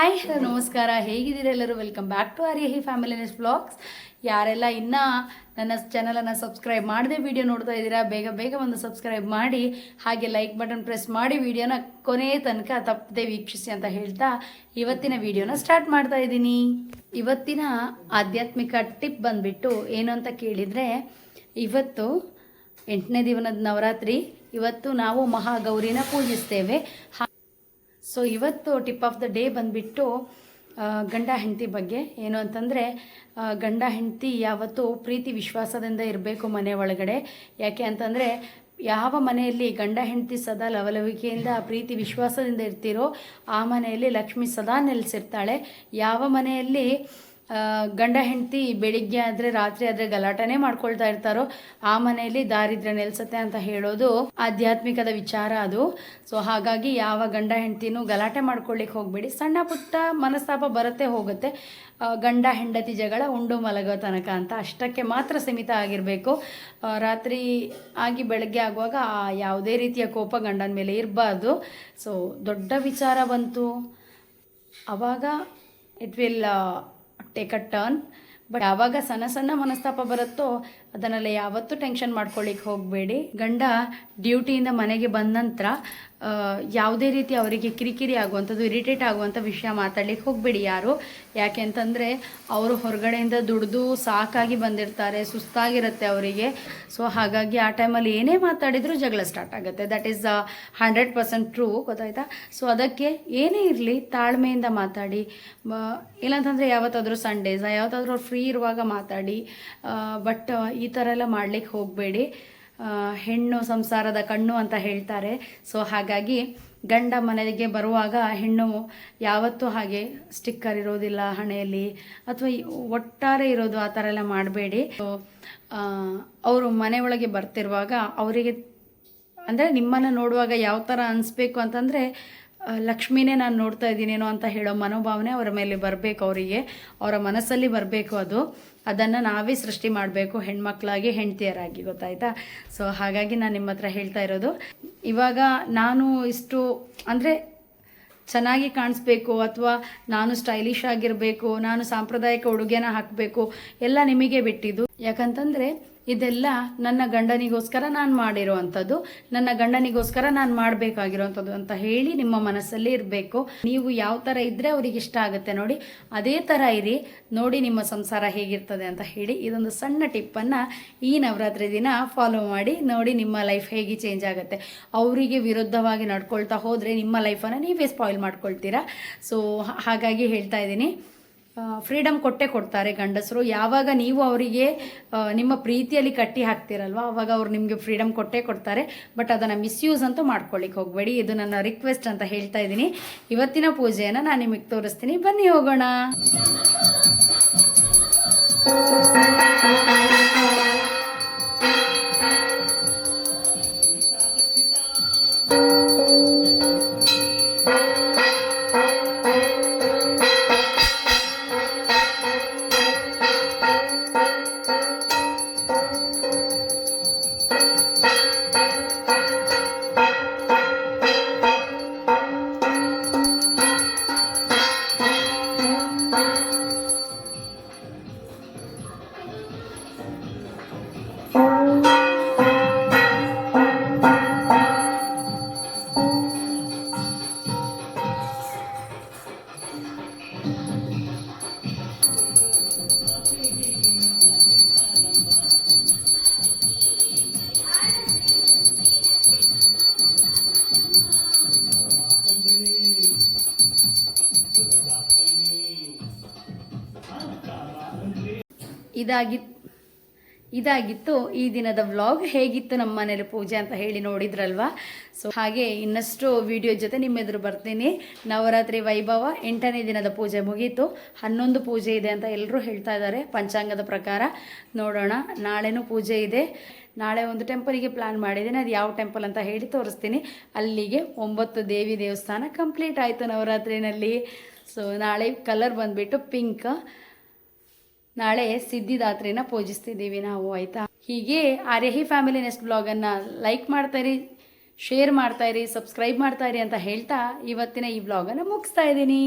Hi hello ನಮಸ್ಕಾರ. ಹೇಗಿದ್ದೀರ ಎಲ್ಲರೂ? Welcome back to Aryahi family Ness blogs ಯಾರೆಲ್ಲ ಇನ್ನೂ ನನ್ನ ಚಾನಲನ್ನು ಸಬ್ಸ್ಕ್ರೈಬ್ ಮಾಡದೆ ವೀಡಿಯೋ ನೋಡ್ತಾ ಇದ್ದೀರಾ, ಬೇಗ ಬೇಗ ಒಂದು ಸಬ್ಸ್ಕ್ರೈಬ್ ಮಾಡಿ, ಹಾಗೆ ಲೈಕ್ ಬಟನ್ ಪ್ರೆಸ್ ಮಾಡಿ ವೀಡಿಯೋನ ಕೊನೆಯ ತನಕ ತಪ್ಪದೆ ವೀಕ್ಷಿಸಿ ಅಂತ ಹೇಳ್ತಾ ಇವತ್ತಿನ ವಿಡಿಯೋನ ಸ್ಟಾರ್ಟ್ ಮಾಡ್ತಾ ಇದ್ದೀನಿ. ಇವತ್ತಿನ ಆಧ್ಯಾತ್ಮಿಕ ಟಿಪ್ ಬಂದುಬಿಟ್ಟು ಏನು ಅಂತ ಕೇಳಿದರೆ, ಇವತ್ತು ಎಂಟನೇ ದಿನದ ನವರಾತ್ರಿ, ಇವತ್ತು ನಾವು ಮಹಾಗೌರಿನ ಪೂಜಿಸ್ತೇವೆ. ಹಾ- ಸೊ ಇವತ್ತು ಟಿಪ್ ಆಫ್ ದ ಡೇ ಬಂದುಬಿಟ್ಟು ಗಂಡ ಹೆಂಡತಿ ಬಗ್ಗೆ. ಏನು ಅಂತಂದರೆ ಗಂಡ ಹೆಂಡತಿ ಯಾವತ್ತೂ ಪ್ರೀತಿ ವಿಶ್ವಾಸದಿಂದ ಇರಬೇಕು ಮನೆ ಒಳಗಡೆ. ಯಾಕೆ ಅಂತಂದರೆ, ಯಾವ ಮನೆಯಲ್ಲಿ ಗಂಡ ಹೆಂಡತಿ ಸದಾ ಲವಲವಿಕೆಯಿಂದ, ಪ್ರೀತಿ ವಿಶ್ವಾಸದಿಂದ ಇರ್ತೀರೋ, ಆ ಮನೆಯಲ್ಲಿ ಲಕ್ಷ್ಮಿ ಸದಾ ನೆಲೆಸಿರ್ತಾಳೆ. ಯಾವ ಮನೆಯಲ್ಲಿ ಗಂಡ ಹೆಂಡತಿ ಬೆಳಿಗ್ಗೆ ಆದರೆ ರಾತ್ರಿ ಆದರೆ ಗಲಾಟನೆ ಮಾಡ್ಕೊಳ್ತಾ ಇರ್ತಾರೋ, ಆ ಮನೆಯಲ್ಲಿ ದಾರಿದ್ರ್ಯ ನೆಲೆಸುತ್ತೆ ಅಂತ ಹೇಳೋದು ಆಧ್ಯಾತ್ಮಿಕದ ವಿಚಾರ ಅದು. ಸೊ ಹಾಗಾಗಿ ಯಾವ ಗಂಡ ಹೆಂಡತಿನೂ ಗಲಾಟೆ ಮಾಡ್ಕೊಳ್ಳಿಕ್ಕೆ ಹೋಗಬೇಡಿ. ಸಣ್ಣ ಪುಟ್ಟ ಮನಸ್ತಾಪ ಬರುತ್ತೆ ಹೋಗುತ್ತೆ. ಗಂಡ ಹೆಂಡತಿ ಜಗಳ ಉಂಡು ಮಲಗೋ ತನಕ ಅಂತ ಅಷ್ಟಕ್ಕೆ ಮಾತ್ರ ಸೀಮಿತ ಆಗಿರಬೇಕು. ರಾತ್ರಿ ಆಗಿ ಬೆಳಗ್ಗೆ ಆಗುವಾಗ ಆ ಯಾವುದೇ ರೀತಿಯ ಕೋಪ ಗಂಡನ ಮೇಲೆ ಇರಬಾರ್ದು. ಸೊ ದೊಡ್ಡ ವಿಚಾರ ಬಂತು. ಆವಾಗ it will take a turn but ಯಾವಾಗ ಸಣ್ಣ ಸಣ್ಣ ಮನಸ್ತಾಪ ಬರುತ್ತೋ ಅದನ್ನೆಲ್ಲ ಯಾವತ್ತೂ ಟೆನ್ಷನ್ ಮಾಡ್ಕೊಳ್ಳಿಕ್ಕೆ ಹೋಗಬೇಡಿ. ಗಂಡ ಡ್ಯೂಟಿಯಿಂದ ಮನೆಗೆ ಬಂದ ನಂತರ ಯಾವುದೇ ರೀತಿ ಅವರಿಗೆ ಕಿರಿಕಿರಿ ಆಗುವಂಥದ್ದು, ಇರಿಟೇಟ್ ಆಗುವಂಥ ವಿಷಯ ಮಾತಾಡ್ಲಿಕ್ಕೆ ಹೋಗಬೇಡಿ ಯಾರು. ಯಾಕೆ ಅಂತಂದರೆ ಅವರು ಹೊರಗಡೆಯಿಂದ ದುಡಿದು ಸಾಕಾಗಿ ಬಂದಿರ್ತಾರೆ, ಸುಸ್ತಾಗಿರುತ್ತೆ ಅವರಿಗೆ. ಸೊ ಹಾಗಾಗಿ ಆ ಟೈಮಲ್ಲಿ ಏನೇ ಮಾತಾಡಿದರೂ ಜಗಳ ಸ್ಟಾರ್ಟ್ ಆಗುತ್ತೆ. That is hundred percent true ಗೊತ್ತಾಯ್ತಾ? ಸೊ ಅದಕ್ಕೆ ಏನೇ ಇರಲಿ, ತಾಳ್ಮೆಯಿಂದ ಮಾತಾಡಿ. ಇಲ್ಲಾಂತಂದರೆ ಯಾವತ್ತಾದರೂ ಸಂಡೇಸ ಯಾವತ್ತಾದರೂ ಫ್ರೀ ಇರುವಾಗ ಮಾತಾಡಿ. ಬಟ್ ಈ ಥರ ಎಲ್ಲ ಮಾಡ್ಲಿಕ್ಕೆ ಹೋಗಬೇಡಿ. ಹೆಣ್ಣು ಸಂಸಾರದ ಕಣ್ಣು ಅಂತ ಹೇಳ್ತಾರೆ. ಸೊ ಹಾಗಾಗಿ ಗಂಡ ಮನೆಗೆ ಬರುವಾಗ ಹೆಣ್ಣು ಯಾವತ್ತೂ ಹಾಗೆ ಸ್ಟಿಕ್ಕರ್ ಇರೋದಿಲ್ಲ ಹಣೆಯಲ್ಲಿ ಅಥವಾ ಒಟ್ಟಾರೆ ಇರೋದು ಆ ಥರ ಎಲ್ಲ ಮಾಡಬೇಡಿ. ಅವರು ಮನೆ ಒಳಗೆ ಬರ್ತಿರುವಾಗ ಅವರಿಗೆ, ಅಂದರೆ ನಿಮ್ಮನ್ನು ನೋಡುವಾಗ ಯಾವ ಥರ ಅನಿಸ್ಬೇಕು ಅಂತಂದರೆ ಲಕ್ಷ್ಮಿನೇ ನಾನು ನೋಡ್ತಾ ಇದ್ದೀನೇನೋ ಅಂತ ಹೇಳೋ ಮನೋಭಾವನೆ ಅವರ ಮೇಲೆ ಬರಬೇಕು ಅವರಿಗೆ. ಅವರ ಮನಸ್ಸಲ್ಲಿ ಬರಬೇಕು ಅದು. ಅದನ್ನು ನಾವೇ ಸೃಷ್ಟಿ ಮಾಡಬೇಕು, ಹೆಣ್ಮಕ್ಳಾಗಿ ಹೆಂಡತಿಯರಾಗಿ, ಗೊತ್ತಾಯ್ತಾ? ಸೊ ಹಾಗಾಗಿ ನಾನು ನಿಮ್ಮ ಹತ್ರ ಹೇಳ್ತಾ ಇರೋದು, ಇವಾಗ ನಾನು ಇಷ್ಟು, ಅಂದರೆ ಚೆನ್ನಾಗಿ ಕಾಣಿಸ್ಬೇಕು ಅಥವಾ ನಾನು ಸ್ಟೈಲಿಶ್ ಆಗಿರಬೇಕು, ನಾನು ಸಾಂಪ್ರದಾಯಿಕ ಉಡುಗೆನ ಹಾಕಬೇಕು, ಎಲ್ಲ ನಿಮಗೆ ಬಿಟ್ಟಿದ್ದು. ಯಾಕಂತಂದರೆ ಇದೆಲ್ಲ ನನ್ನ ಗಂಡನಿಗೋಸ್ಕರ ನಾನು ಮಾಡಿರುವಂಥದ್ದು, ನನ್ನ ಗಂಡನಿಗೋಸ್ಕರ ನಾನು ಮಾಡಬೇಕಾಗಿರುವಂಥದ್ದು ಅಂತ ಹೇಳಿ ನಿಮ್ಮ ಮನಸ್ಸಲ್ಲಿ ಇರಬೇಕು. ನೀವು ಯಾವ ಥರ ಇದ್ದರೆ ಅವ್ರಿಗೆ ಇಷ್ಟ ಆಗುತ್ತೆ ನೋಡಿ, ಅದೇ ಥರ ಇರಿ, ನೋಡಿ ನಿಮ್ಮ ಸಂಸಾರ ಹೇಗಿರ್ತದೆ ಅಂತ ಹೇಳಿ ಇದೊಂದು ಸಣ್ಣ ಟಿಪ್ಪನ್ನು ಈ ನವರಾತ್ರಿ ದಿನ ಫಾಲೋ ಮಾಡಿ, ನೋಡಿ ನಿಮ್ಮ ಲೈಫ್ ಹೇಗೆ ಚೇಂಜ್ ಆಗುತ್ತೆ. ಅವರಿಗೆ ವಿರುದ್ಧವಾಗಿ ನಡ್ಕೊಳ್ತಾ ಹೋದರೆ ನಿಮ್ಮ ಲೈಫನ್ನು ನೀವೇ ಸ್ಪಾಯ್ಲ್ ಮಾಡ್ಕೊಳ್ತೀರಾ? ಸೊ ಹಾಗಾಗಿ ಹೇಳ್ತಾ ಇದ್ದೀನಿ ಫ್ರೀಡಮ್ ಕೊಟ್ಟೆ ಕೊಡ್ತಾರೆ ಗಂಡಸರು. ಯಾವಾಗ ನೀವು ಅವರಿಗೆ ನಿಮ್ಮ ಪ್ರೀತಿಯಲ್ಲಿ ಕಟ್ಟಿ ಹಾಕ್ತಿರಲ್ವ, ಅವಾಗ ಅವ್ರು ನಿಮಗೆ ಫ್ರೀಡಮ್ ಕೊಟ್ಟೇ ಕೊಡ್ತಾರೆ. ಬಟ್ ಅದನ್ನು ಮಿಸ್ಯೂಸ್ ಅಂತೂ ಮಾಡ್ಕೊಳ್ಳಿಕ್ಕೆ ಹೋಗಬೇಡಿ. ಇದು ನನ್ನ ರಿಕ್ವೆಸ್ಟ್ ಅಂತ ಹೇಳ್ತಾ ಇದ್ದೀನಿ. ಇವತ್ತಿನ ಪೂಜೆಯನ್ನು ನಾನು ನಿಮಗೆ ತೋರಿಸ್ತೀನಿ. ಬನ್ನಿ ಹೋಗೋಣ. ಇದಾಗಿ ಇದಾಗಿತ್ತು ಈ ದಿನದ ವ್ಲಾಗ್. ಹೇಗಿತ್ತು ನಮ್ಮ ಮನೇಲಿ ಪೂಜೆ ಅಂತ ಹೇಳಿ ನೋಡಿದ್ರಲ್ವಾ? ಸೊ ಹಾಗೆ ಇನ್ನಷ್ಟು ವಿಡಿಯೋ ಜೊತೆ ನಿಮ್ಮ ಎದುರು ಬರ್ತೀನಿ. ನವರಾತ್ರಿ ವೈಭವ. ಎಂಟನೇ ದಿನದ ಪೂಜೆ ಮುಗೀತು. ಹನ್ನೊಂದು ಪೂಜೆ ಇದೆ ಅಂತ ಎಲ್ಲರೂ ಹೇಳ್ತಾ ಇದ್ದಾರೆ. ಪಂಚಾಂಗದ ಪ್ರಕಾರ ನೋಡೋಣ. ನಾಳೆನೂ ಪೂಜೆ ಇದೆ. ನಾಳೆ ಒಂದು ಟೆಂಪಲಿಗೆ ಪ್ಲ್ಯಾನ್ ಮಾಡಿದ್ದೀನಿ. ಅದು ಯಾವ ಟೆಂಪಲ್ ಅಂತ ಹೇಳಿ ತೋರಿಸ್ತೀನಿ. ಅಲ್ಲಿಗೆ ಒಂಬತ್ತು ದೇವಿ ದೇವಸ್ಥಾನ ಕಂಪ್ಲೀಟ್ ಆಯಿತು ನವರಾತ್ರಿನಲ್ಲಿ. ಸೊ ನಾಳೆ ಕಲರ್ ಬಂದುಬಿಟ್ಟು ಪಿಂಕ್ ನಾಳೆ ಸಿದ್ಧಿದಾತ್ರಿನ ಪೂಜಿಸ್ತಿದ್ದೀವಿ ನಾವು, ಆಯಿತಾ? ಹೀಗೆ ಆರ್ಯಹಿ ಫ್ಯಾಮಿಲಿ ನೆಕ್ಸ್ಟ್ ಬ್ಲಾಗನ್ನು ಲೈಕ್ ಮಾಡ್ತಾಯಿರಿ ಶೇರ್ ಮಾಡ್ತಾಯಿರಿ ಸಬ್ಸ್ಕ್ರೈಬ್ ಮಾಡ್ತಾಯಿರಿ ಅಂತ ಹೇಳ್ತಾ ಇವತ್ತಿನ ಈ ಬ್ಲಾಗನ್ನು ಮುಗಿಸ್ತಾ ಇದ್ದೀನಿ.